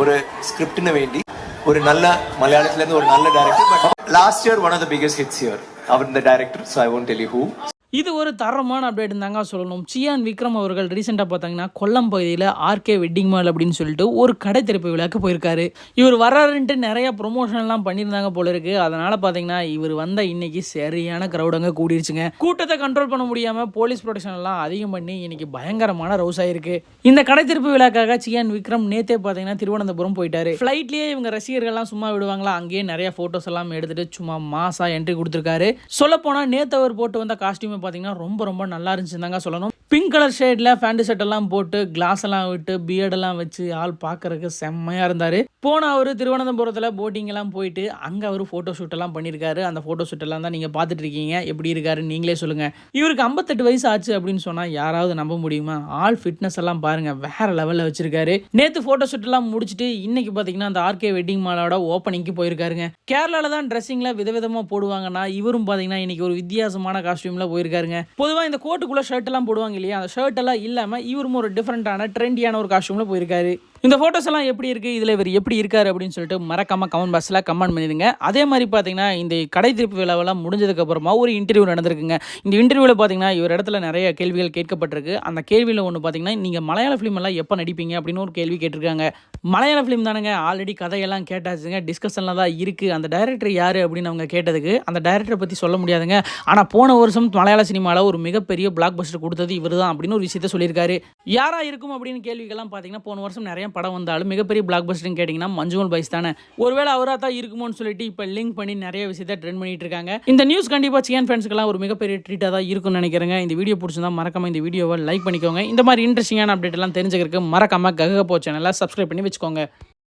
ഒരു സ്ക്രിപ്റ്റിന് വേണ്ടി ഒരു നല്ല മലയാളത്തിലെ ഒരു നല്ല director last year one of the biggest hits year അവൻ the director so I won't tell you who இது ஒரு தரமான அப்டேட் தாங்க சொல்லணும். சியான் விக்ரம் அவர்கள் ரீசெண்டாக பார்த்தாங்கன்னா கொல்லம் பகுதியில் ஆர்கே வெட்டிங் மால் அப்படின்னு சொல்லிட்டு ஒரு கடை திறப்பு விழாக்கு போயிருக்காரு. இவர் வர்றாருன்ட்டு நிறையா ப்ரொமோஷன்லாம் பண்ணியிருந்தாங்க போல இருக்கு. அதனால் பார்த்தீங்கன்னா இவர் வந்த இன்னைக்கு சரியான க்ரௌடங்க கூடிருச்சுங்க. கூட்டத்தை கண்ட்ரோல் பண்ண முடியாமல் போலீஸ் ப்ரொடெக்ஷன் எல்லாம் அதிகம் பண்ணி இன்னைக்கு பயங்கரமான ரவுஸ் ஆயிருக்கு. இந்த கடை திறப்பு விழாக்காக சியான் விக்ரம் நேத்தே பார்த்தீங்கன்னா திருவனந்தபுரம் போயிட்டாரு. ஃப்ளைட்லேயே இவங்க ரசிகர்கள்லாம் சும்மா விடுவாங்களா? அங்கேயே நிறைய ஃபோட்டோஸ் எல்லாம் எடுத்துட்டு சும்மா மாசா என்ட்ரி கொடுத்துருக்காரு. சொல்ல போனால் நேத்து அவர் போட்டு வந்த காஸ்டியூம் பார்த்தீங்கன்னா ரொம்ப ரொம்ப நல்லா இருந்துச்சுன்னு தாங்க சொல்லணும் பிங்க் கலர் ஷேட்ல ஃபேண்ட் ஷர்ட் எல்லாம் போட்டு கிளாஸ் எல்லாம் விட்டு பியர்ட் எல்லாம் வச்சு ஆள் பார்க்கறதுக்கு செம்மையா இருந்தாரு. போன அவர் திருவனந்தபுரத்தில் போட்டிங் எல்லாம் போயிட்டு அங்கே அவர் ஃபோட்டோ ஷூட் எல்லாம் பண்ணியிருக்காரு அந்த ஃபோட்டோ ஷூட் எல்லாம் தான் நீங்கள் பார்த்துட்டு இருக்கீங்க. எப்படி இருக்காரு நீங்களே சொல்லுங்க. இவருக்கு ஐம்பத்தெட்டு வயசு ஆச்சு அப்படின்னு சொன்னால் யாராவது நம்ப முடியுமா? ஆள் ஃபிட்னஸ் எல்லாம் பாருங்க வேற லெவலில் வச்சிருக்காரு. நேற்று ஃபோட்டோ ஷூட் எல்லாம் முடிச்சுட்டு இன்னைக்கு பார்த்தீங்கன்னா அந்த ஆர்கே வெட்டிங் மாலோட ஓப்பனிங்க்கு போயிருக்காருங்க. கேரளால தான் ட்ரெஸ்ஸிங்கில் விதவிதமாக போடுவாங்கன்னா இவரும் பார்த்தீங்கன்னா இன்னைக்கு ஒரு வித்தியாசமான காஸ்டியூமில் போயிருக்காருங்க. பொதுவாக இந்த கோட்டுக்குள்ளே ஷர்ட் எல்லாம் போடுவாங்க இல்லையா அந்த ஷர்ட் எல்லாம் இல்லாமல் இவரும் ஒரு டிஃப்ரெண்ட்டான ட்ரெண்டியான ஒரு காஸ்ட்யூமில் போயிருக்காரு. இந்த ஃபோட்டோஸ் எல்லாம் எப்படி இருக்குது இதில் இவர் எப்படி இருக்காரு அப்படின்னு சொல்லிட்டு மறக்காமல் கமெண்ட் பாக்ஸில் கமெண்ட் பண்ணிடுங்க. அதே மாதிரி பார்த்தீங்கன்னா இந்த கடை திருப்பு விழாவெல்லாம் முடிஞ்சதுக்கப்புறமா ஒரு இன்டர்வியூ நடந்திருக்குங்க. இந்த இன்டர்வியூவில் பார்த்தீங்கன்னா இவர் இடத்துல நிறைய கேள்விகள் கேட்கப்பட்டிருக்கு. அந்த கேள்வியில் ஒன்று பார்த்தீங்கன்னா நீங்கள் மலையாள ஃபிலிம் எல்லாம் எப்போ நடிப்பீங்க அப்படின்னு ஒரு கேள்வி கேட்டிருக்காங்க. மலையாள ஃபிலிம் தானுங்க? ஆல்ரெடி கதையெல்லாம் கேட்டாச்சுங்க. டிஸ்கஷனில் தான் இருக்குது அந்த டைரக்டர் யார் அப்படின்னு அவங்க கேட்டதுக்கு அந்த டைரக்டரை பற்றி சொல்ல முடியாதுங்க. ஆனால் போன வருஷம் மலையாள சினிமாவில் ஒரு மிகப்பெரிய பிளாக் பஸ்டர் கொடுத்தது இவர் தான் அப்படின்னு ஒரு விஷயத்த சொல்லியிருக்காரு. யாராக இருக்கும் அப்படின்னு கேள்விகள்லாம் பார்த்தீங்கன்னா போன வருஷம் நிறைய படம் வந்தாலும் மிகப்பெரிய பிளாக் பஸ்டர்னு கேட்டிங்கன்னா மஞ்சுமல் பைஸ் தானே. ஒருவேளை அவராக தான் இருக்குமோன்னு சொல்லிட்டு இப்போ லிங்க் பண்ணி நிறைய விஷயத்த ட்ரெண்ட் பண்ணிட்டு இருக்காங்க. இந்த நியூஸ் கண்டிப்பாக சிஎன் ஃபேன்ஸ்க்கெல்லாம் ஒரு மிகப்பெரிய ட்ரீட்டாக தான் இருக்கும்னு நினைக்கிறேங்க. இந்த வீடியோ பிடிச்சிருந்தா மறக்காம இந்த வீடியோவை லைக் பண்ணிக்கோங்க. இந்த மாதிரி இன்ட்ரெஸ்டிங்கான அப்டேட் எல்லாம் தெரிஞ்சுக்கிறதுக்கு மறக்காம கக சேனலை சப்ஸ்கிரைப் பண்ணி வச்சுக்கோங்க.